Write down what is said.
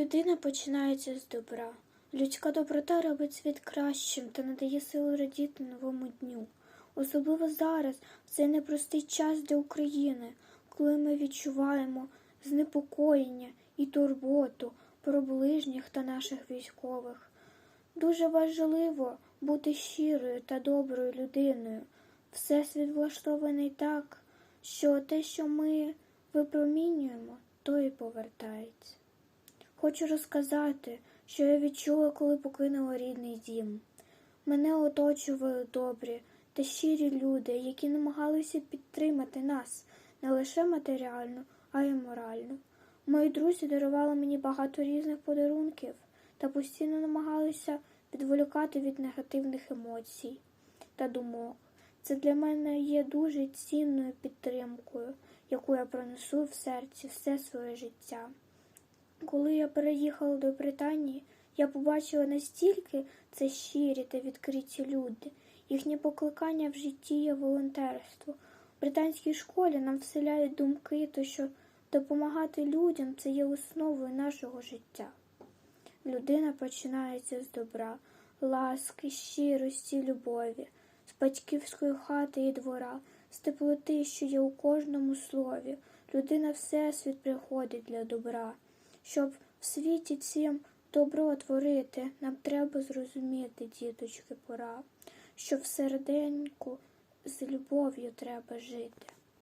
Людина починається з добра. Людська доброта робить світ кращим та надає силу радіти новому дню. Особливо зараз, в цей непростий час для України, коли ми відчуваємо знепокоєння і турботу про ближніх та наших військових. Дуже важливо бути щирою та доброю людиною. Всесвіт влаштований так, що те, що ми випромінюємо, то і повертається. Хочу розказати, що я відчула, коли покинула рідний дім. Мене оточували добрі та щирі люди, які намагалися підтримати нас не лише матеріально, а й морально. Мої друзі дарували мені багато різних подарунків та постійно намагалися відволікати від негативних емоцій та думок. Це для мене є дуже цінною підтримкою, яку я пронесу в серці все своє життя. Коли я переїхала до Британії, я побачила настільки це щирі та відкриті люди. Їхнє покликання в житті є волонтерство. В британській школі нам вселяють думки, то що допомагати людям це є основою нашого життя. Людина починається з добра, ласки, щирості, любові, з батьківської хати і двора, з теплоти, що є у кожному слові. Людина всесвіт приходить для добра. Щоб в світі цім добро творити, нам треба зрозуміти, діточки, пора, що в серденьку з любов'ю треба жити.